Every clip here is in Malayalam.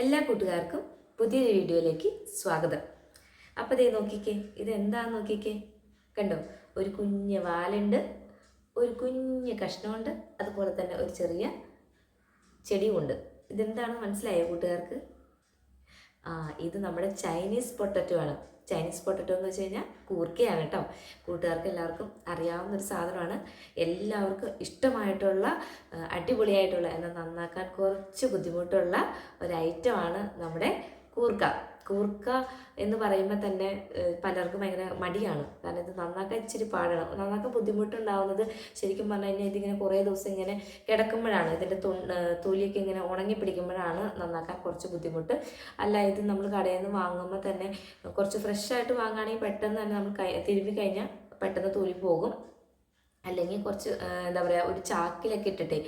എല്ലാ കൂട്ടുകാർക്കും പുതിയൊരു വീഡിയോയിലേക്ക് സ്വാഗതം. അപ്പോൾ ദേ നോക്കിക്കേ ഇത് എന്താന്ന് നോക്കിക്കേ? കണ്ടോ? ഒരു കുഞ്ഞ് വാലുണ്ട് ഒരു കുഞ്ഞ് കഷ്ണമുണ്ട് അതുപോലെ തന്നെ ഒരു ചെറിയ ചെടിയുമുണ്ട്. ഇതെന്താണ്? മനസ്സിലായോ കൂട്ടുകാർക്ക്? ആ ഇത് നമ്മുടെ ചൈനീസ് പൊട്ടറ്റോ ആണ്. ചൈനീസ് പൊട്ടറ്റോ എന്ന് വെച്ച് കഴിഞ്ഞാൽ കൂർക്കയാണ് കേട്ടോ. കൂട്ടുകാർക്ക് എല്ലാവർക്കും അറിയാവുന്ന ഒരു സാധനമാണ്. എല്ലാവർക്കും ഇഷ്ടമായിട്ടുള്ള അടിപൊളിയായിട്ടുള്ള എന്നാൽ നന്നാക്കാൻ കുറച്ച് ബുദ്ധിമുട്ടുള്ള ഒരു ഐറ്റമാണ് നമ്മുടെ കൂർക്ക. കൂർക്ക എന്ന് പറയുമ്പോൾ തന്നെ പലർക്കും ഭയങ്കര മടിയാണ്. കാരണം ഇത് നന്നാക്കാൻ ഇച്ചിരി പാടാണ്. നന്നാക്കാൻ ബുദ്ധിമുട്ടുണ്ടാവുന്നത് ശരിക്കും പറഞ്ഞു കഴിഞ്ഞാൽ ഇതിങ്ങനെ കുറേ ദിവസം ഇങ്ങനെ കിടക്കുമ്പോഴാണ്. ഇതിന്റെ തൊലിയൊക്കെ ഇങ്ങനെ ഉണങ്ങി പിടിക്കുമ്പോഴാണ് നന്നാക്കാൻ കുറച്ച് ബുദ്ധിമുട്ട്. അല്ല ഇത് നമ്മൾ കടയിൽ നിന്ന് വാങ്ങുമ്പോൾ തന്നെ കുറച്ച് ഫ്രഷായിട്ട് വാങ്ങുകയാണെങ്കിൽ പെട്ടെന്ന് തന്നെ നമ്മൾ കൈ തിരുമ്പി കഴിഞ്ഞാൽ പെട്ടെന്ന് തൊലി പോകും. അല്ലെങ്കിൽ കുറച്ച് എന്താ പറയുക ഒരു ചാക്കിലൊക്കെ ഇട്ടിട്ടേ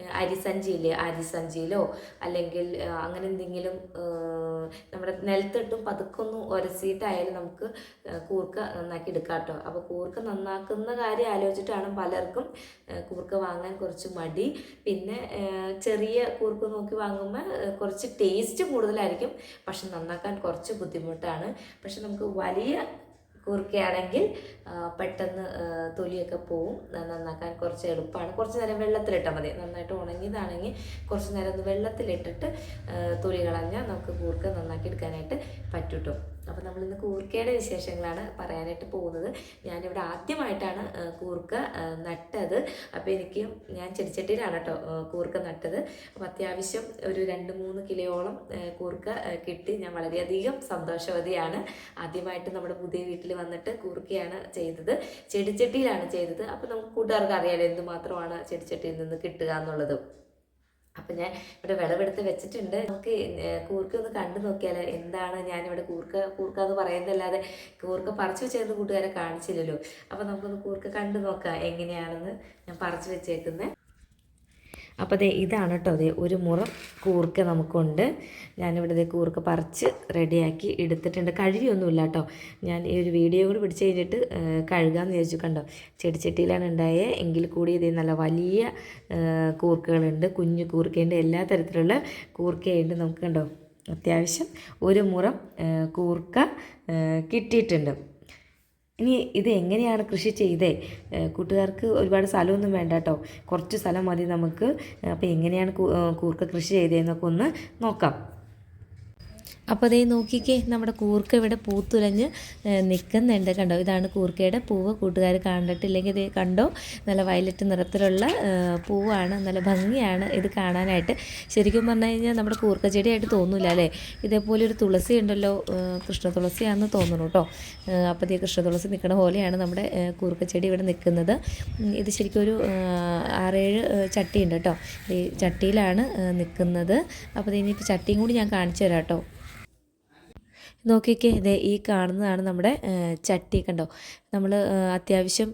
അരിസഞ്ചിയില്ലേ? അരിസഞ്ചിയിലോ? അല്ലെങ്കിൽ അങ്ങനെ എന്തെങ്കിലും നമ്മുടെ നിലത്തിട്ടും പതുക്കൊന്നും ഉരസിയിട്ടായാലും നമുക്ക് കൂർക്ക നന്നാക്കി എടുക്കാം കേട്ടോ അപ്പോൾ കൂർക്ക നന്നാക്കുന്ന കാര്യം ആലോചിച്ചിട്ടാണ് പലർക്കും കൂർക്ക വാങ്ങാൻ കുറച്ച് മടി. പിന്നെ ചെറിയ കൂർക്ക നോക്കി വാങ്ങുമ്പോൾ കുറച്ച് ടേസ്റ്റ് കൂടുതലായിരിക്കും. പക്ഷെ നന്നാക്കാൻ കുറച്ച് ബുദ്ധിമുട്ടാണ്. പക്ഷെ നമുക്ക് വലിയ കൂർക്കയാണെങ്കിൽ ആ, പെട്ടെന്ന് തൊലിയൊക്കെ പോവും. നന്നാക്കാൻ കുറച്ച് എളുപ്പമാണ്. കുറച്ച് നേരം വെള്ളത്തിലിട്ടാൽ മതി. നന്നായിട്ട് ഉണങ്ങിയതാണെങ്കിൽ കുറച്ച് നേരം ഒന്ന് വെള്ളത്തിലിട്ടിട്ട് തൊലി കളഞ്ഞാൽ നമുക്ക് കൂർക്ക നന്നാക്കി എടുക്കാനായിട്ട് പറ്റും കേട്ടോ അപ്പോൾ നമ്മളിന്ന് കൂർക്കയുടെ വിശേഷങ്ങളാണ് പറയാനായിട്ട് പോകുന്നത്. ഞാനിവിടെ ആദ്യമായിട്ടാണ് കൂർക്ക നട്ടത്. അപ്പോൾ എനിക്ക് ഞാൻ ചെടിച്ചട്ടിയിലാണ് കേട്ടോ കൂർക്ക നട്ടത്. അപ്പോൾ അത്യാവശ്യം ഒരു രണ്ട് മൂന്ന് കിലോയോളം കൂർക്ക കിട്ടി. ഞാൻ വളരെയധികം സന്തോഷവതിയാണ്. ആദ്യമായിട്ട് നമ്മുടെ പുതിയ വീട്ടിൽ വന്നിട്ട് കൂർക്കയാണ് ചെയ്തത്. ചെടിച്ചട്ടിയിലാണ് ചെയ്തത്. അപ്പോൾ നമുക്ക് കൂട്ടുകാർക്ക് അറിയാലോ എന്തുമാത്രമാണ് ചെടിച്ചട്ടിയിൽ നിന്ന് കിട്ടുക എന്നുള്ളത്. അപ്പം ഞാൻ ഇവിടെ വിളവെടുത്ത് വെച്ചിട്ടുണ്ട്. നമുക്ക് കൂർക്ക ഒന്ന് കണ്ടു നോക്കിയാൽ എന്താണ്? ഞാൻ ഇവിടെ കൂർക്ക കൂർക്ക എന്ന് പറയുന്നതല്ലാതെ കൂർക്ക പറിച്ചു വെച്ചേന്ന് കൂട്ടുകാരെ കാണിച്ചില്ലല്ലോ. അപ്പൊ നമുക്കൊന്ന് കൂർക്ക കണ്ടു നോക്കാം എങ്ങനെയാണെന്ന് ഞാൻ പറിച്ചു വെച്ചേക്കുന്നത് അപ്പോൾ ദേ ഇതാണ് കേട്ടോ ദേ ഒരു മുറം കൂർക്ക നമുക്കുണ്ട്. ഞാനിവിടെ ദേ കൂർക്ക പറിച്ച് റെഡിയാക്കി എടുത്തിട്ടുണ്ട്. കഴുകിയൊന്നുമില്ല കേട്ടോ ഞാൻ ഈ ഒരു വീഡിയോ കൂടി പിടിച്ച് കഴിഞ്ഞിട്ട് കഴുകാമെന്ന് വിചാരിച്ചു. കണ്ടോ? ചെടിച്ചട്ടിയിലാണ് ഉണ്ടായത് എങ്കിൽ കൂടി ഇതേ നല്ല വലിയ കൂർക്കകളുണ്ട്. കുഞ്ഞു കൂർക്കേന്റെ എല്ലാ തരത്തിലുള്ള കൂർക്കയുണ്ട് നമുക്ക് കണ്ടോ? അത്യാവശ്യം ഒരു മുറം കൂർക്ക കിട്ടിയിട്ടുണ്ട്. ഇനി ഇത് എങ്ങനെയാണ് കൃഷി ചെയ്തേ? കൂട്ടുകാർക്ക് ഒരുപാട് സ്ഥലമൊന്നും വേണ്ട കേട്ടോ കുറച്ച് സ്ഥലം മതി നമുക്ക്. അപ്പോൾ എങ്ങനെയാണ് കൂർക്ക കൃഷി ചെയ്തതെന്നൊക്കെ ഒന്ന് നോക്കാം. അപ്പോൾ അതേ നോക്കിക്കേ നമ്മുടെ കൂർക്ക ഇവിടെ പൂത്തുലഞ്ഞ് നിൽക്കുന്നുണ്ട് കണ്ടോ? ഇതാണ് കൂർക്കയുടെ പൂവ്. കൂട്ടുകാർ കണ്ടിട്ടില്ലെങ്കിൽ ഇത് കണ്ടോ? നല്ല വയലറ്റ് നിറത്തിലുള്ള പൂവാണ്. നല്ല ഭംഗിയാണ് ഇത് കാണാനായിട്ട്. ശരിക്കും പറഞ്ഞു കഴിഞ്ഞാൽ നമ്മുടെ കൂർക്ക ചെടിയായിട്ട് തോന്നില്ല അല്ലേ? ഇതേപോലെ ഒരു തുളസി ഉണ്ടല്ലോ കൃഷ്ണ തുളസിയാണെന്ന് തോന്നുന്നു കേട്ടോ അപ്പോൾ ഈ കൃഷ്ണ തുളസി നിൽക്കുന്ന പോലെയാണ് നമ്മുടെ കൂർക്ക ചെടി ഇവിടെ നിൽക്കുന്നത് ഇത് ശരിക്കും ഒരു ആറേഴ് ചട്ടി ചട്ടിയുണ്ട് കേട്ടോ ഈ ചട്ടിയിലാണ് നിൽക്കുന്നത് അപ്പോൾ ഇനിയിപ്പോൾ ചട്ടിയും കൂടി ഞാൻ കാണിച്ചു തരാം കേട്ടോ നോക്കിക്കേ ഇതേ ഈ കാണുന്നതാണ് നമ്മുടെ ചട്ടി കണ്ടോ? നമ്മൾ അത്യാവശ്യം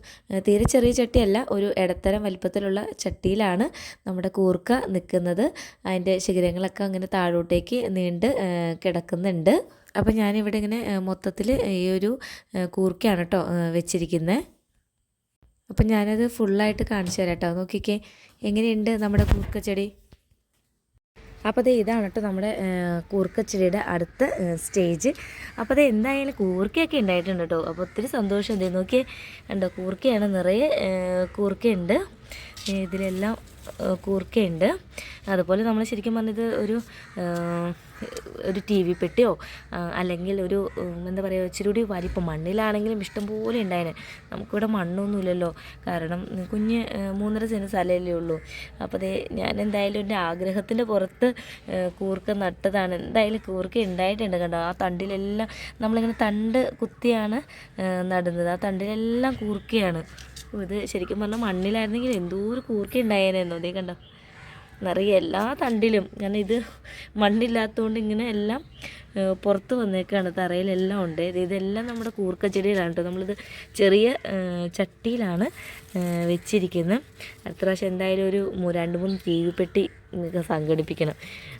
തീരെ ചെറിയ ചട്ടിയല്ല ഒരു ഇടത്തരം വലിപ്പത്തിലുള്ള ചട്ടിയിലാണ് നമ്മുടെ കൂർക്ക നിൽക്കുന്നത് അതിന്റെ ശിഖരങ്ങളൊക്കെ അങ്ങനെ താഴോട്ടേക്ക് നീണ്ട് കിടക്കുന്നുണ്ട്. അപ്പോൾ ഞാനിവിടെ ഇങ്ങനെ മൊത്തത്തിൽ ഈ ഒരു കൂർക്കയാണ് കേട്ടോ വെച്ചിരിക്കുന്നത് അപ്പം ഞാനത് ഫുള്ളായിട്ട് കാണിച്ചു തരാം കേട്ടോ നോക്കിക്കേ എങ്ങനെയുണ്ട് നമ്മുടെ കൂർക്ക ചെടി? അപ്പോൾ ദേ ഇതാണ് കേട്ടോ നമ്മുടെ കൂർക്കച്ചെടിയുടെ അടുത്ത സ്റ്റേജ്. അപ്പോൾ ദേ എന്തായാലും കൂർക്കയൊക്കെ ഉണ്ടായിട്ടുണ്ട് കേട്ടോ അപ്പോൾ ഒത്തിരി സന്തോഷം ദേ. നോക്കിയേ കണ്ടോ കൂർക്കയാണ് നിറയെ കൂർക്കയുണ്ട്. ഇതിലെല്ലാം കൂർക്കയുണ്ട്. അതുപോലെ നമ്മൾ ശരിക്കും പറഞ്ഞത് ഒരു ഒരു ടി വി പെട്ടിയോ അല്ലെങ്കിൽ ഒരു എന്താ പറയുക ഇച്ചിരി കൂടി വലിപ്പം മണ്ണിലാണെങ്കിലും ഇഷ്ടംപോലെ ഉണ്ടായേനെ. നമുക്കിവിടെ മണ്ണൊന്നുമില്ലല്ലോ. കാരണം കുഞ്ഞ് മൂന്നര സെന്റ് സ്ഥലമല്ലേ ഉള്ളൂ. അപ്പോൾ അതേ ഞാൻ എന്തായാലും എന്റെ ആഗ്രഹത്തിന്റെ പുറത്ത് കൂർക്ക നട്ടതാണ്. എന്തായാലും കൂർക്ക ഉണ്ടായിട്ടുണ്ട് കണ്ടോ. ആ തണ്ടിലെല്ലാം നമ്മളിങ്ങനെ തണ്ട് കുത്തിയാണ് നടുന്നത്. ആ തണ്ടിലെല്ലാം കൂർക്കയാണ്. ഇത് ശരിക്കും പറഞ്ഞാൽ മണ്ണിലായിരുന്നെങ്കിൽ എന്തോ ഒരു കൂർക്ക ഉണ്ടായേനെന്നോ. അതേ കണ്ടോ. നിറയെ എല്ലാ തണ്ടിലും. ഞാൻ ഇത് മണ്ണില്ലാത്തതുകൊണ്ട് ഇങ്ങനെ എല്ലാം പുറത്ത് വന്നേക്കാണ്. തറയിലെല്ലാം ഉണ്ട്. ഇത് ഇതെല്ലാം നമ്മുടെ കൂർക്ക ചെടിയിലാണ് കേട്ടോ. നമ്മളിത് ചെറിയ ചട്ടിയിലാണ് വെച്ചിരിക്കുന്നത് അടുത്ത പ്രാവശ്യം എന്തായാലും ഒരു രണ്ട് മൂന്ന് ടി വി പെട്ടി നിങ്ങൾക്ക് സംഘടിപ്പിക്കണം.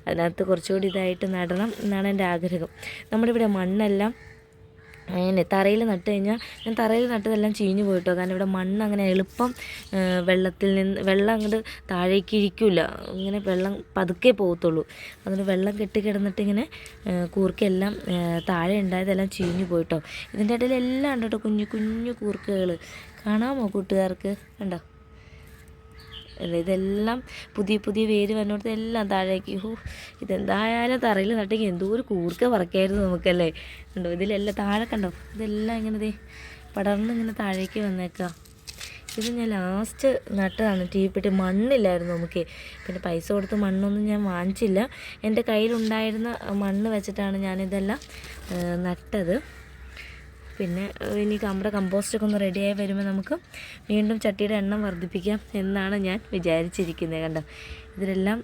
അതിനകത്ത് കുറച്ചുകൂടി ഇതായിട്ട് നടണം എന്നാണ് എന്റെ ആഗ്രഹം. നമ്മുടെ ഇവിടെ മണ്ണെല്ലാം അങ്ങനെ തറയിൽ നട്ട് കഴിഞ്ഞാൽ ഞാൻ തറയിൽ നട്ടതെല്ലാം ചീഞ്ഞു പോയിട്ടോ കാരണം ഇവിടെ മണ്ണ് അങ്ങനെ എളുപ്പം വെള്ളത്തിൽ നിന്ന് വെള്ളം അങ്ങോട്ട് താഴേക്ക് ഇരിക്കില്ല ഇങ്ങനെ വെള്ളം പതുക്കെ പോകത്തുള്ളൂ. അതുകൊണ്ട് വെള്ളം കെട്ടി കിടന്നിട്ട് ഇങ്ങനെ കൂർക്കെല്ലാം താഴെ ഉണ്ടായതെല്ലാം ചീഞ്ഞു പോയിട്ടോ ഇതിന്റെ ഇടയിൽ എല്ലാം ഉണ്ട് കേട്ടോ കുഞ്ഞു കുഞ്ഞു കൂർക്കകൾ? കാണാമോ കൂട്ടുകാർക്ക്? കണ്ടോ? ഇതെല്ലാം പുതിയ പുതിയ വേര് വന്നോടത്ത് എല്ലാം താഴേക്ക് ഹോ ഇതെന്തായാലും തറയിൽ നട്ടെങ്കിൽ എന്തോ ഒരു കൂർക്ക പറക്കായിരുന്നു നമുക്കല്ലേ? കണ്ടോ ഇതിലെല്ലാം താഴെ കണ്ടോ? ഇതെല്ലാം ഇങ്ങനെ ദേ പടർന്ന് ഇങ്ങനെ താഴേക്ക് വന്നേക്കാം. ഇത് ഞാൻ ലാസ്റ്റ് നട്ടതാണ് ടീ പെട്ടി മണ്ണില്ലായിരുന്നു നമുക്ക്. പിന്നെ പൈസ കൊടുത്ത് മണ്ണൊന്നും ഞാൻ വാങ്ങിച്ചില്ല. എന്റെ കയ്യിലുണ്ടായിരുന്ന മണ്ണ് വെച്ചിട്ടാണ് ഞാനിതെല്ലാം നട്ടത്. പിന്നെ ഇനി നമ്മുടെ കമ്പോസ്റ്റൊക്കെ ഒന്ന് റെഡിയായി വരുമ്പോൾ നമുക്ക് വീണ്ടും ചട്ടിയുടെ എണ്ണം വർദ്ധിപ്പിക്കാം എന്നാണ് ഞാൻ വിചാരിച്ചിരിക്കുന്നത് കണ്ടോ? ഇതിലെല്ലാം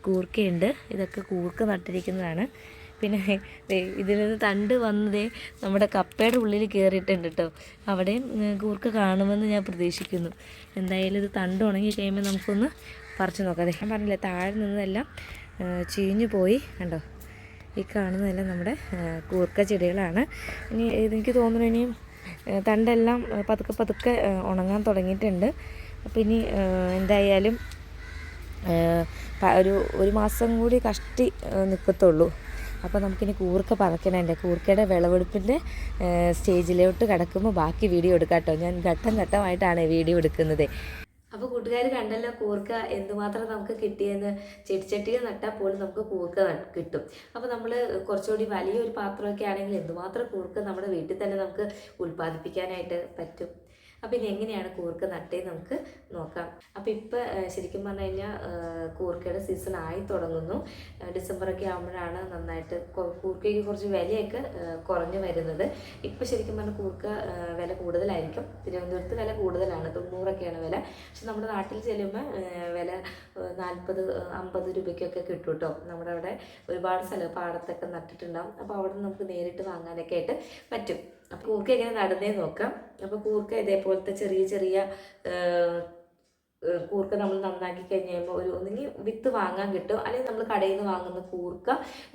കൂർക്കയുണ്ട്. ഇതൊക്കെ കൂർക്ക നട്ടിരിക്കുന്നതാണ്. പിന്നെ ഇതിൽ നിന്ന് തണ്ട് വന്നതേ നമ്മുടെ കപ്പയുടെ ഉള്ളിൽ കയറിയിട്ടുണ്ട് കേട്ടോ അവിടെയും കൂർക്ക കാണുമെന്ന് ഞാൻ പ്രതീക്ഷിക്കുന്നു. എന്തായാലും ഇത് തണ്ട് ഉണങ്ങി കഴിയുമ്പോൾ നമുക്കൊന്ന് പറിച്ചു നോക്കാം. അദ്ദേഹം പറഞ്ഞില്ലേ താഴെ നിന്നതെല്ലാം ഏഹ്, ചീഞ്ഞു പോയി. കണ്ടോ? ഈ കാണുന്നതെല്ലാം നമ്മുടെ കൂർക്ക ചെടികളാണ്. ഇനി എനിക്ക് തോന്നുന്നു ഇനിയും തണ്ടെല്ലാം പതുക്കെ പതുക്കെ ഉണങ്ങാൻ തുടങ്ങിയിട്ടുണ്ട്. അപ്പോൾ ഇനി എന്തായാലും ഒരു ഒരു മാസം കൂടി കഷ്ടി നിൽക്കത്തുള്ളൂ അപ്പോൾ നമുക്കിനി കൂർക്ക പറക്കണം എന്റെ കൂർക്കയുടെ വിളവെടുപ്പിന്റെ സ്റ്റേജിലോട്ട് കിടക്കുമ്പോൾ ബാക്കി വീഡിയോ എടുക്കാം കേട്ടോ ഞാൻ ഘട്ടം ഘട്ടമായിട്ടാണ് വീഡിയോ എടുക്കുന്നത്. അപ്പോൾ കൂട്ടുകാർ കണ്ടല്ലോ കൂർക്ക എന്തുമാത്രം നമുക്ക് കിട്ടിയെന്ന്. ചെടിച്ചട്ടിയിൽ നട്ടാൽ പോലും നമുക്ക് കൂർക്ക കിട്ടും. അപ്പോൾ നമ്മൾ കുറച്ചുകൂടി വലിയൊരു പാത്രമൊക്കെ ആണെങ്കിൽ എന്തുമാത്രം കൂർക്ക നമ്മുടെ വീട്ടിൽ തന്നെ നമുക്ക് ഉൽപ്പാദിപ്പിക്കാനായിട്ട് പറ്റും. അപ്പോൾ ഇനി എങ്ങനെയാണ് കൂർക്ക നട്ടേ നമുക്ക് നോക്കാം. അപ്പോൾ ഇപ്പോൾ ശരിക്കും പറഞ്ഞു കഴിഞ്ഞാൽ കൂർക്കയുടെ സീസൺ ആയി തുടങ്ങുന്നു. ഡിസംബറൊക്കെ ആകുമ്പോഴാണ് നന്നായിട്ട് കൂർക്കയ്ക്ക് കുറച്ച് വിലയൊക്കെ കുറഞ്ഞു വരുന്നത്. ഇപ്പോൾ ശരിക്കും പറഞ്ഞാൽ കൂർക്ക വില കൂടുതലായിരിക്കും. തിരുവനന്തപുരത്ത് വില കൂടുതലാണ്. തൊണ്ണൂറൊക്കെയാണ് വില. പക്ഷെ നമ്മുടെ നാട്ടിൽ ചെല്ലുമ്പോൾ വില നാൽപ്പത് അമ്പത് രൂപയ്ക്കൊക്കെ കിട്ടും കേട്ടോ നമ്മുടെ അവിടെ ഒരുപാട് സ്ഥലം പാടത്തൊക്കെ നട്ടിട്ടുണ്ടാകും അപ്പോൾ അവിടെ നമുക്ക് നേരിട്ട് വാങ്ങാനൊക്കെ ആയിട്ട് പറ്റും. അപ്പോൾ കൂർക്ക എങ്ങനെ നടുന്നേ നോക്കാം. അപ്പോൾ കൂർക്ക ഇതേപോലത്തെ ചെറിയ ചെറിയ കൂർക്ക നമ്മൾ നന്നാക്കി കഴിഞ്ഞ് കഴിയുമ്പോൾ ഒരു ഒന്നുകിൽ വിത്ത് വാങ്ങാൻ കിട്ടും അല്ലെങ്കിൽ നമ്മൾ കടയിൽ നിന്ന് വാങ്ങുന്ന കൂർക്ക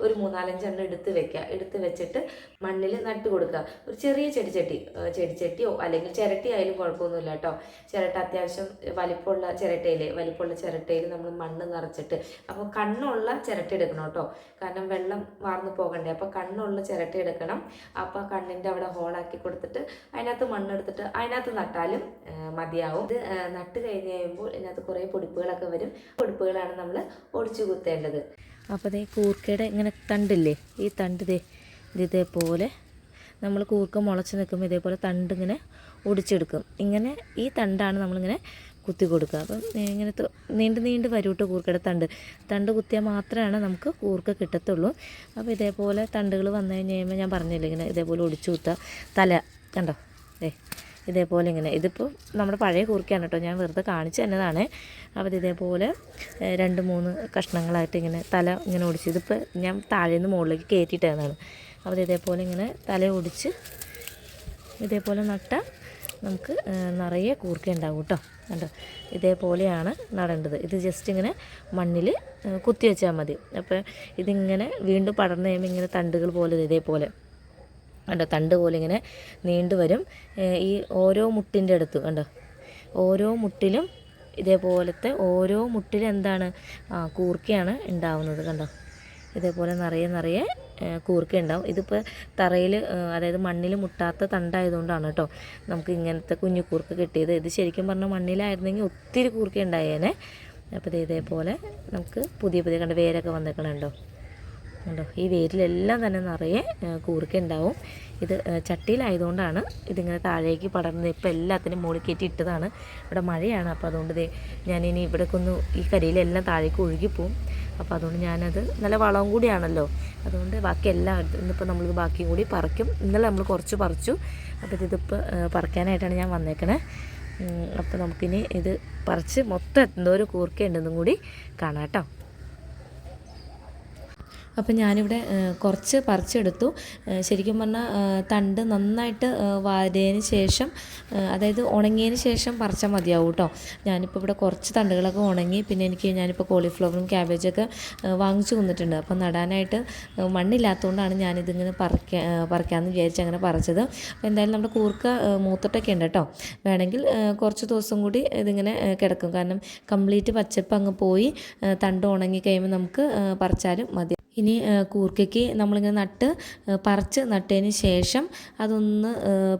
ഒരു മൂന്നാലഞ്ചെണ്ണം എടുത്ത് വെക്കുക എടുത്ത് വെച്ചിട്ട് മണ്ണിൽ നട്ട് കൊടുക്കുക ഒരു ചെറിയ ചെടിച്ചട്ടി ചെടിച്ചട്ടിയോ അല്ലെങ്കിൽ ചിരട്ടി ആയാലും കുഴപ്പമൊന്നുമില്ല കേട്ടോ. ചിരട്ട അത്യാവശ്യം വലിപ്പമുള്ള ചിരട്ടയിൽ വലിപ്പമുള്ള ചിരട്ടയിൽ നമ്മൾ മണ്ണ് നിറച്ചിട്ട് അപ്പോൾ കണ്ണുള്ള ചിരട്ട എടുക്കണം കേട്ടോ. കാരണം വെള്ളം വാർന്നു പോകണ്ടേ അപ്പോൾ കണ്ണുള്ള ചിരട്ട എടുക്കണം. അപ്പോൾ കണ്ണിന്റെ അവിടെ ഹോളാക്കി കൊടുത്തിട്ട് അതിനകത്ത് മണ്ണെടുത്തിട്ട് അതിനകത്ത് നട്ടാലും മതിയാവും. ഇത് നട്ട് കഴിഞ്ഞ് കഴിയുമ്പോൾ ഇതിനകത്ത് കുറേ പൊടിപ്പുകളൊക്കെ വരും. പൊടിപ്പുകളാണ് നമ്മൾ ഒടിച്ചു കുത്തേണ്ടത്. അപ്പോൾ ദേ കൂർക്കയുടെ ഇങ്ങനെ തണ്ടില്ലേ? ഈ തണ്ട് ദേ ഇത് ഇതേപോലെ നമ്മൾ കൂർക്ക മുളച്ച് നിൽക്കുമ്പോൾ ഇതേപോലെ തണ്ട് ഇങ്ങനെ ഒടിച്ചെടുക്കും. ഇങ്ങനെ ഈ തണ്ടാണ് നമ്മളിങ്ങനെ കുത്തി കൊടുക്കുക. അപ്പം ഇങ്ങനെ നീണ്ട് നീണ്ട് വരും കേട്ടോ കൂർക്കയുടെ തണ്ട്. തണ്ട് കുത്തിയാൽ മാത്രമാണ് നമുക്ക് കൂർക്ക കിട്ടത്തുള്ളൂ. അപ്പോൾ ഇതേപോലെ തണ്ടുകൾ വന്നു കഴിഞ്ഞ് കഴിയുമ്പോൾ ഞാൻ പറഞ്ഞില്ലേ ഇങ്ങനെ ഇതേപോലെ ഒടിച്ചു കുത്തുക. തല കണ്ടോ? ഏ ഇതേപോലെ ഇങ്ങനെ. ഇതിപ്പോൾ നമ്മുടെ പഴയ കൂർക്കയാണ് കേട്ടോ. ഞാൻ വെറുതെ കാണിച്ചു തന്നതാണ്. അപ്പോൾ ഇതേപോലെ രണ്ട് മൂന്ന് കഷ്ണങ്ങളായിട്ട് ഇങ്ങനെ തല ഇങ്ങനെ ഒടിച്ച് ഇതിപ്പോൾ ഞാൻ താഴെ നിന്ന് മുകളിലേക്ക് കയറ്റിയിട്ടതാണ് അപ്പോൾ ഇതേപോലെ ഇങ്ങനെ തല ഒടിച്ച് ഇതേപോലെ നട്ട നമുക്ക് നിറയെ കൂർക്ക ഉണ്ടാവും കേട്ടോ. കണ്ടോ? ഇതേപോലെയാണ് നടേണ്ടത്. ഇത് ജസ്റ്റ് ഇങ്ങനെ മണ്ണിൽ കുത്തി വെച്ചാൽ മതി. അപ്പോൾ ഇതിങ്ങനെ വീണ്ടും പടർന്നു കഴിയുമ്പോൾ ഇങ്ങനെ തണ്ടുകൾ പോലെ ഇതേപോലെ. കണ്ടോ തണ്ട് പോലെ ഇങ്ങനെ നീണ്ടു വരും. ഈ ഓരോ മുട്ടിന്റെ അടുത്ത് കണ്ടോ ഓരോ മുട്ടിലും ഇതേപോലത്തെ ഓരോ മുട്ടിലും എന്താണ് ആ കൂർക്കയാണ് ഉണ്ടാവുന്നത് കണ്ടോ. ഇതേപോലെ നിറയെ നിറയെ കൂർക്ക ഉണ്ടാവും. ഇതിപ്പോൾ തറയിൽ അതായത് മണ്ണിൽ മുട്ടാത്ത തണ്ടായതുകൊണ്ടാണ് കേട്ടോ നമുക്ക് ഇങ്ങനത്തെ കുഞ്ഞു കൂർക്ക കിട്ടിയത്. ഇത് ശരിക്കും പറഞ്ഞാൽ മണ്ണിലായിരുന്നെങ്കിൽ ഒത്തിരി കൂർക്ക ഉണ്ടായേനെ. അപ്പോൾ ഇത് ഇതേപോലെ നമുക്ക് പുതിയ പുതിയ കണ്ട വേരൊക്കെ വന്നേക്കണുണ്ടോ കണ്ടോ? ഈ വേരിലെല്ലാം തന്നെ നിറയെ കൂർക്ക ഉണ്ടാവും. ഇത് ചട്ടിയിലായതുകൊണ്ടാണ് ഇതിങ്ങനെ താഴേക്ക് പടർന്നത് ഇപ്പോൾ എല്ലാത്തിനും മുകളിൽ കയറ്റി ഇട്ടതാണ്. ഇവിടെ മഴയാണ് അപ്പോൾ അതുകൊണ്ട് ദേ ഞാനിനി ഇവിടേക്ക് ഒന്ന് ഈ കരിയിലെല്ലാം താഴേക്ക് ഒഴുകിപ്പോവും അപ്പോൾ അതുകൊണ്ട് ഞാനത് നല്ല വളവും കൂടിയാണല്ലോ. അതുകൊണ്ട് ബാക്കി എല്ലാം ഇന്നിപ്പോൾ നമ്മൾ ബാക്കിയും കൂടി പറിക്കും. ഇന്നലെ നമ്മൾ കുറച്ച് പറിച്ചു. അപ്പോൾ ഇതിപ്പോൾ പറിക്കാനായിട്ടാണ് ഞാൻ വന്നേക്കണേ. അപ്പോൾ നമുക്കിനി ഇത് പറിച്ച് മൊത്തം എന്തോരം കൂർക്കേണ്ടെന്നും കൂടി കാണാം കേട്ടോ. അപ്പോൾ ഞാനിവിടെ കുറച്ച് പറിച്ചെടുത്തു. ശരിക്കും പറഞ്ഞാൽ തണ്ട് നന്നായിട്ട് വാരിയതിന് ശേഷം അതായത് ഉണങ്ങിയതിന് ശേഷം പറിച്ചാൽ മതിയാവും കേട്ടോ. ഞാനിപ്പോൾ ഇവിടെ കുറച്ച് തണ്ടുകളൊക്കെ ഉണങ്ങി പിന്നെ എനിക്ക് ഞാനിപ്പോൾ കോളിഫ്ലവറും ക്യാബേജൊക്കെ വാങ്ങിച്ചു കൊന്നിട്ടുണ്ട് അപ്പം നടാനായിട്ട് മണ്ണില്ലാത്തതുകൊണ്ടാണ് ഞാനിതിങ്ങനെ പറിക്കാൻ പറിക്കാമെന്ന് വിചാരിച്ച് അങ്ങനെ പറിച്ചത്. അപ്പോൾ എന്തായാലും നമ്മുടെ കൂർക്ക മൂത്തിട്ടൊക്കെ ഉണ്ട് കേട്ടോ. വേണമെങ്കിൽ കുറച്ച് ദിവസം കൂടി ഇതിങ്ങനെ കിടക്കും. കാരണം കംപ്ലീറ്റ് പച്ചപ്പ് അങ്ങ് പോയി തണ്ട് ഉണങ്ങി കഴിയുമ്പോൾ നമുക്ക് പറിച്ചാലും മതി. ഇനി കൂർക്കയ്ക്ക് നമ്മളിങ്ങനെ നട്ട് പറിച്ച് നട്ടതിന് ശേഷം അതൊന്ന്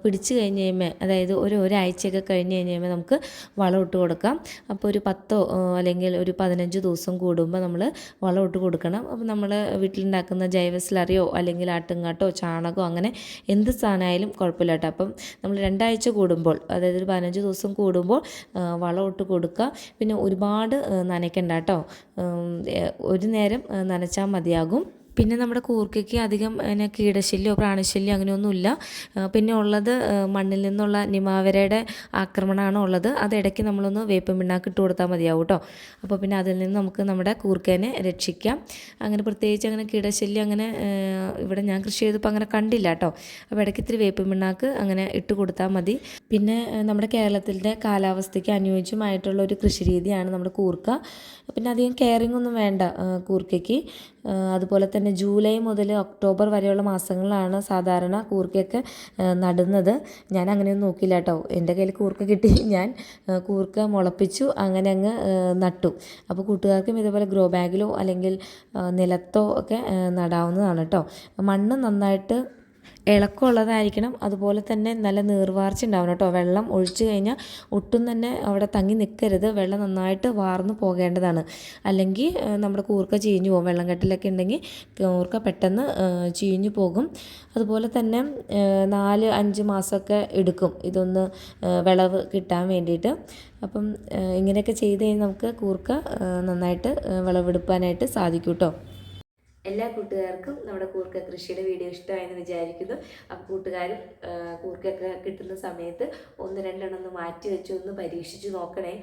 പിടിച്ച് കഴിഞ്ഞ് കഴിയുമ്പോൾ അതായത് ഒരു ഒരാഴ്ചയൊക്കെ കഴിഞ്ഞ് കഴിഞ്ഞ് കഴിയുമ്പോൾ നമുക്ക് വളം ഇട്ട് കൊടുക്കാം. അപ്പോൾ ഒരു പത്തോ അല്ലെങ്കിൽ ഒരു പതിനഞ്ച് ദിവസം കൂടുമ്പോൾ നമ്മൾ വളം ഇട്ട് കൊടുക്കണം. അപ്പോൾ നമ്മൾ വീട്ടിലുണ്ടാക്കുന്ന ജൈവ സ്ലറിയോ അല്ലെങ്കിൽ ആട്ടുംകാട്ടോ ചാണകമോ അങ്ങനെ എന്ത് സാധനമായാലും കുഴപ്പമില്ല കേട്ടോ. അപ്പം നമ്മൾ രണ്ടാഴ്ച കൂടുമ്പോൾ അതായത് ഒരു പതിനഞ്ച് ദിവസം കൂടുമ്പോൾ വളം ഇട്ട് കൊടുക്കുക. പിന്നെ ഒരുപാട് നനയ്ക്കണ്ട കേട്ടോ. ഒരു നേരം നനച്ചാൽ മതിയാകും പിന്നെ നമ്മുടെ കൂർക്കയ്ക്ക് അധികം പിന്നെ കീടശല്യമോ പ്രാണിശല്യോ അങ്ങനെയൊന്നുമില്ല. പിന്നെ ഉള്ളത് മണ്ണിൽ നിന്നുള്ള നിമാവരയുടെ ആക്രമണമാണ് ഉള്ളത്. അത് ഇടയ്ക്ക് നമ്മളൊന്ന് വേപ്പം പിണ്ണാക്ക് ഇട്ട് കൊടുത്താൽ മതിയാവും കേട്ടോ അപ്പോൾ പിന്നെ അതിൽ നിന്ന് നമുക്ക് നമ്മുടെ കൂർക്കേനെ രക്ഷിക്കാം. അങ്ങനെ പ്രത്യേകിച്ച് അങ്ങനെ കീടശല്യം അങ്ങനെ ഇവിടെ ഞാൻ കൃഷി ചെയ്തപ്പോൾ അങ്ങനെ കണ്ടില്ല കേട്ടോ അപ്പോൾ ഇടയ്ക്ക് ഇത്തിരി വേപ്പം പിണ്ണാക്ക് അങ്ങനെ ഇട്ട് കൊടുത്താൽ മതി. പിന്നെ നമ്മുടെ കേരളത്തിന്റെ കാലാവസ്ഥയ്ക്ക് അനുയോജ്യമായിട്ടുള്ള ഒരു കൃഷി രീതിയാണ് നമ്മുടെ കൂർക്ക. പിന്നെ അധികം കെയറിങ് ഒന്നും വേണ്ട കൂർക്കയ്ക്ക്. അതുപോലെ തന്നെ ജൂലൈ മുതൽ ഒക്ടോബർ വരെയുള്ള മാസങ്ങളിലാണ് സാധാരണ കൂർക്കയൊക്കെ നടുന്നത്. ഞാൻ അങ്ങനെയൊന്നും നോക്കില്ല കേട്ടോ. എന്റെ കയ്യിൽ കൂർക്ക കിട്ടി. ഞാൻ കൂർക്ക മുളപ്പിച്ചു അങ്ങനെ അങ്ങ് നട്ടു. അപ്പോൾ കൂട്ടുകാർക്കും ഇതേപോലെ ഗ്രോ ബാഗിലോ അല്ലെങ്കിൽ നിലത്തോ ഒക്കെ നടാവുന്നതാണ് കേട്ടോ. മണ്ണ് നന്നായിട്ട് ഇളക്കമുള്ളതായിരിക്കണം. അതുപോലെ തന്നെ നല്ല നീർവാർച്ച ഉണ്ടാവണം കേട്ടോ. വെള്ളം ഒഴിച്ചു കഴിഞ്ഞാൽ ഒട്ടും തന്നെ അവിടെ തങ്ങി നിൽക്കരുത് വെള്ളം നന്നായിട്ട് വാർന്നു പോകേണ്ടതാണ്. അല്ലെങ്കിൽ നമ്മുടെ കൂർക്ക ചീഞ്ഞു പോകും. വെള്ളം കെട്ടിലൊക്കെ ഉണ്ടെങ്കിൽ കൂർക്ക പെട്ടെന്ന് ചീഞ്ഞു പോകും. അതുപോലെ തന്നെ നാല് അഞ്ച് മാസമൊക്കെ എടുക്കും. ഇതൊന്ന് വിളവ് കിട്ടാൻ വേണ്ടിയിട്ട്. അപ്പം ഇങ്ങനെയൊക്കെ ചെയ്ത് കഴിഞ്ഞാൽ നമുക്ക് കൂർക്ക നന്നായിട്ട് വിളവെടുപ്പാനായിട്ട് സാധിക്കും കേട്ടോ. എല്ലാ കൂട്ടുകാർക്കും നമ്മുടെ കൂർക്ക കൃഷിയുടെ വീഡിയോ ഇഷ്ടമായെന്ന് വിചാരിക്കുന്നു. അപ്പോൾ കൂട്ടുകാരും കൂർക്കൊക്കെ കിട്ടുന്ന സമയത്ത് ഒന്ന് രണ്ടെണ്ണം ഒന്ന് മാറ്റി വെച്ച് ഒന്ന് പരീക്ഷിച്ച് നോക്കണേ.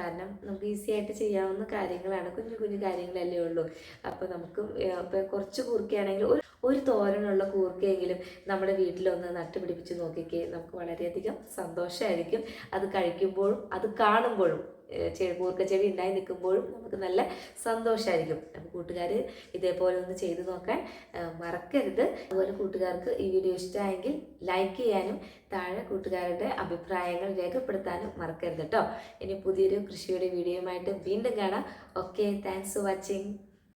കാരണം നമുക്ക് ഈസി ആയിട്ട് ചെയ്യാവുന്ന കാര്യങ്ങളാണ്. കുഞ്ഞു കുഞ്ഞു കാര്യങ്ങളല്ലേ ഉള്ളൂ. അപ്പോൾ നമുക്ക് ഇപ്പോൾ കുറച്ച് കൂർക്കയാണെങ്കിൽ ഒരു ഒരു തോരനുള്ള കൂർക്കയെങ്കിലും നമ്മുടെ വീട്ടിലൊന്ന് നട്ടുപിടിപ്പിച്ച് നോക്കിക്കേ. നമുക്ക് വളരെയധികം സന്തോഷമായിരിക്കും അത് കഴിക്കുമ്പോഴും അത് കാണുമ്പോഴും കൂർക്ക ചെടി ഉണ്ടായി നിൽക്കുമ്പോഴും നമുക്ക് നല്ല സന്തോഷമായിരിക്കും അപ്പോൾ കൂട്ടുകാർ ഇതേപോലെ ഒന്ന് ചെയ്തു നോക്കാൻ മറക്കരുത്. അതുപോലെ കൂട്ടുകാർക്ക് ഈ വീഡിയോ ഇഷ്ടമായെങ്കിൽ ലൈക്ക് ചെയ്യാനും താഴെ കൂട്ടുകാരുടെ അഭിപ്രായങ്ങൾ രേഖപ്പെടുത്താനും മറക്കരുത് കേട്ടോ ഇനി പുതിയൊരു കൃഷിയുടെ വീഡിയോയുമായിട്ട് വീണ്ടും കാണാം. Okay thanks for watching